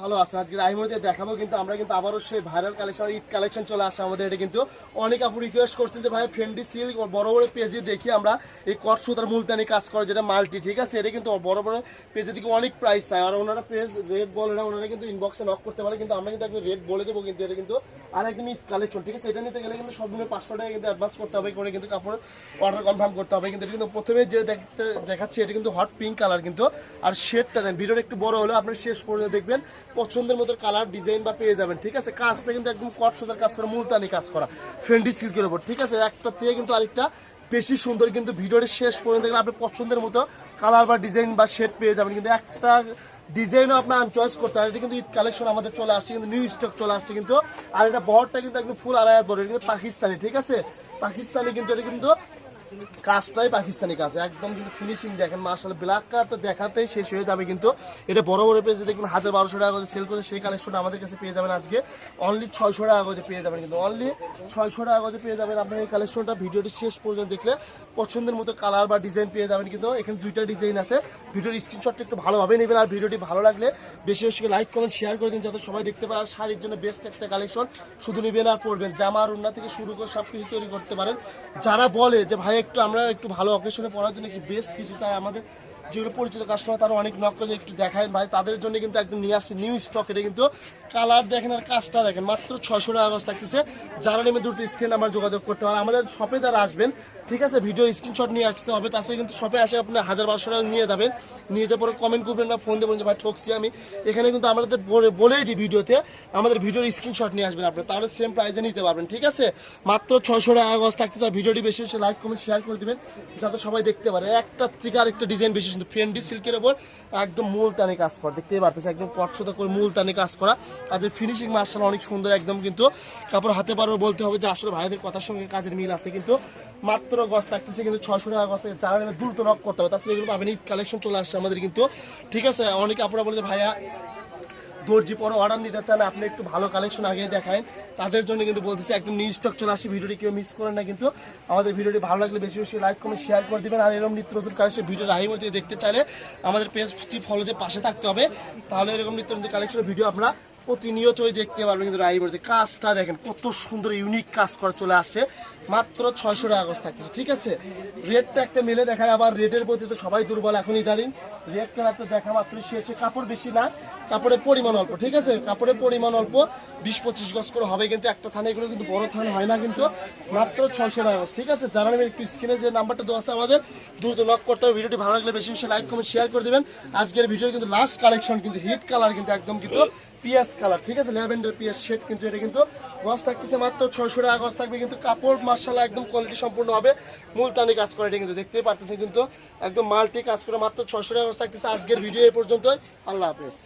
ভালো আছে। আজকে আইমোতে দেখাবো কিন্তু আমরা কিন্তু আবারও সেই ভাইরাল কালেকশন ঈদ কালেকশন চলে আসে আমাদের এটা কিন্তু। অনেক আপু রিকোয়েস্ট করছেন যে, ভাই ফেন্ডি সিল্ক বড় বড় পেজে দেখি আমরা এই কট সুতার মুলতানি কাজ করে যেটা মাল্টি ঠিক আছে? এটা কিন্তু বড় বড় পেজে দিকে অনেক প্রাইস চায়। আর ওনারা পেজ রেট বলে না, ওনারা কিন্তু ইনবক্সে নক করতে পারে, কিন্তু আমরা কিন্তু একটু রেট বলে দেবো কিন্তু এটা কিন্তু আর একদম ঈদ কালেকশন ঠিক আছে? এটা নিতে গেলে কিন্তু সর্বনিম্ন পাঁচশো টাকা কিন্তু অ্যাডভান্স করতে হবে, করে কিন্তু কাপড় অর্ডার কনফার্ম করতে হবে। কিন্তু এটা কিন্তু প্রথমে যে দেখতে দেখাচ্ছি, এটা কিন্তু হট পিঙ্ক কালার কিন্তু। আর শেডটা দেন, ভিডিওটা একটু বড় হলে আপনি শেষ পর্যন্ত দেখবেন। পছন্দের মতো কালার ডিজাইন বা পেয়ে যাবেন, ঠিক আছে? কাজটা কিন্তু একদম কট সুতার কাজ করা, মুলতানি কাজ করা ফ্রেন্ডি সিল্কের উপর, ঠিক আছে? একটা থেকে কিন্তু আরেকটা বেশি সুন্দর কিন্তু ভিডিওটা শেষ পর্যন্ত দেখলে আপনি পছন্দের মতো কালার বা ডিজাইন বা শেড পেয়ে যাবেন। কিন্তু একটা ডিজাইনও আপনার চয়েস করতে হয় এটা কিন্তু ঈদ কালেকশন আমাদের চলে আসছে, কিন্তু নিউ স্টক চলে আসছে কিন্তু, আর এটা বহরটা কিন্তু একদম ফুল আড়াই হাত বড় কিন্তু পাকিস্তানি, ঠিক আছে? পাকিস্তানি কিন্তু, এটা কিন্তু কাজটাই পাকিস্তানি কাজ। একদম কিন্তু ফিনিশিং দেখেন মার্শাল ব্ল্যাক কালার তো দেখাতেই শেষ হয়ে যাবে কিন্তু। এটা বড় বড় পেজে দেখবেন হাজার বারোশো টাকা সেল করে, সেই কালেকশনটা আমাদের কাছে পেয়ে যাবেন আজকে। অনলি ছয়শো টাকা করে পেয়ে যাবেন কিন্তু। অনলি ছয়শো টাকা করে পেয়ে যাবেন আপনার এই কালেকশনটা ভিডিওটি শেষ পর্যন্ত দেখলে পছন্দের মতো কালার বা ডিজাইন পেয়ে যাবেন কিন্তু। এখানে দুইটা ডিজাইন আছে। ভিডিওর স্ক্রিনশটটা একটু ভালোভাবে নেবেন আর ভিডিওটি ভালো লাগলে বেশি বেশি লাইক কমেন্ট শেয়ার করে দিন যাতে সবাই দেখতে পারে। আর শাড়ির জন্য বেস্ট একটা কালেকশন শুধু নেবেন আর পরবেন। জামা আর উন্না থেকে শুরু করে সব কিছু তৈরি করতে পারেন। যারা বলে যে ভাই একটু আমরা একটু ভালো অকেশনে পড়ার জন্য কি বেস্ট কিছু চাই আমাদের? যেগুলো পরিচিত কাস্টমার তারা অনেক নক একটু দেখায়। ভাই, তাদের জন্য কিন্তু একদম নিয়ে আসছে নিউ স্টক এটা কিন্তু কালার দেখেন আর কাজটা দেখেন। মাত্র ছয়শো টাকা থাকতেছে। যারা নেমে দুটো স্ক্রিন আমার যোগাযোগ করতে পারে। আমাদের শপে তারা আসবেন, ঠিক আছে ভিডিও স্ক্রিনশট নিয়ে আসতে হবে। তাছাড়া কিন্তু শপে আসে আপনি হাজার বারোশো টাকা নিয়ে যাবেন। নিয়ে যাওয়ার পরে কমেন্ট করবেন বা ফোন দেবেন যে, ভাই, ঠকছি আমি। এখানে কিন্তু আমাদের বলে- বলেই দিই ভিডিওতে আমাদের ভিডিওর স্ক্রিনশট নিয়ে আসবেন আপনি। তাহলে সেম প্রাইজে নিতে পারবেন, ঠিক আছে? মাত্র ছয়শো টাকা গজ থাকতেছে। ভিডিওটি বেশি বেশি লাইক কমেন্ট শেয়ার করে দিবেন, যাতে সবাই দেখতে পারে। একটা থেকে আরেকটা ডিজাইন বেশি সুন্দর ফ্রেন্ডি সিল্কের ওপর একদম মূলতানি কাজ করা। দেখতেই পারতেছে একদম কটসতা করে মূলতানি কাজ করা। আর যে ফিনিশিং মার্শাল অনেক সুন্দর একদম কিন্তু কাপড় হাতে পারব বলতে হবে যে আসলে ভাইদের কথার সঙ্গে কাজের মিল আছে কিন্তু মাত্র গছ থাকতেছে কিন্তু ছশো টাকা গছ থেকে যারা দ্রুত নক করতে হবে। তাছাড়া এগুলো পাবেন কালেকশন চলে আসছে আমাদের কিন্তু। ঠিক আছে, অনেকে আপনারা বলে যে ভাইয়া দর্জি পরে অর্ডার নিতে চান, আপনি একটু ভালো কালেকশন আগে দেখায় তাদের জন্য কিন্তু বলতেছি, একদম নিউ স্টক চলে আসে ভিডিওটি কেউ মিস করেন না কিন্তু। আমাদের ভিডিওটি ভালো লাগলে বেশি বেশি লাইক কমেন্ট শেয়ার করে দেবেন। আর এরকম নিত্য নতুন কালেকশন ভিডিও রাহি মধ্যে দেখতে চাইলে আমাদের পেজটি ফলোতে পাশে থাকতে হবে। তাহলে এরকম নিত্য নতুন কালেকশনের ভিডিও আমরা প্রতিনিয়তই দেখতে পারবেন কিন্তু মধ্যে কাজটা দেখেন, কত সুন্দর ইউনিক কাজ করে চলে আসছে। মাত্র ছয়শো টাকা গজ থাকতেছে, ঠিক আছে? রেটটা একটা মেলে দেখায়, আবার রেটের প্রতি তো সবাই দুর্বল এখন ইদানিং রেট কালারটা দেখা মাত্র শেষে, কাপড় বেশি না কাপড়ের পরিমাণ অল্প, ঠিক আছে? কাপড়ের পরিমাণ অল্প, বিশ পঁচিশ গজ করে হবে কিন্তু একটা থানে, এগুলো কিন্তু বড় থান হয় না কিন্তু। মাত্র ছয়শো টাকা গজ ঠিক আছে? নেবেন একটু স্ক্রিনে যে নাম্বারটা দেওয়া আছে আমাদের, দ্রুত লক করতে হবে। ভিডিওটি ভালো লাগলে বেশি বেশি লাইক কমেন্ট শেয়ার করে দেবেন। আজকের ভিডিও কিন্তু লাস্ট কালেকশন কিন্তু হিট কালার কিন্তু একদম কিন্তু পিএস কালার, ঠিক আছে? ল্যাভেন্ডার পিয়াস শেড কিন্তু এটা কিন্তু গজ থাকতেছে মাত্র ছয়শো টাকা গজ থাকবে কিন্তু কাপড় মার্শাল্লাহ একদম কোয়ালিটি সম্পূর্ণ হবে। মুলতানি কাজ করে এটা কিন্তু, দেখতেই পারতেছে কিন্তু, একদম মাল্টি কাজ করে মাত্র ছয়শো টাকা গজ থাকতেছে। আজকের ভিডিও এ পর্যন্তই, আল্লাহ হাফেজ।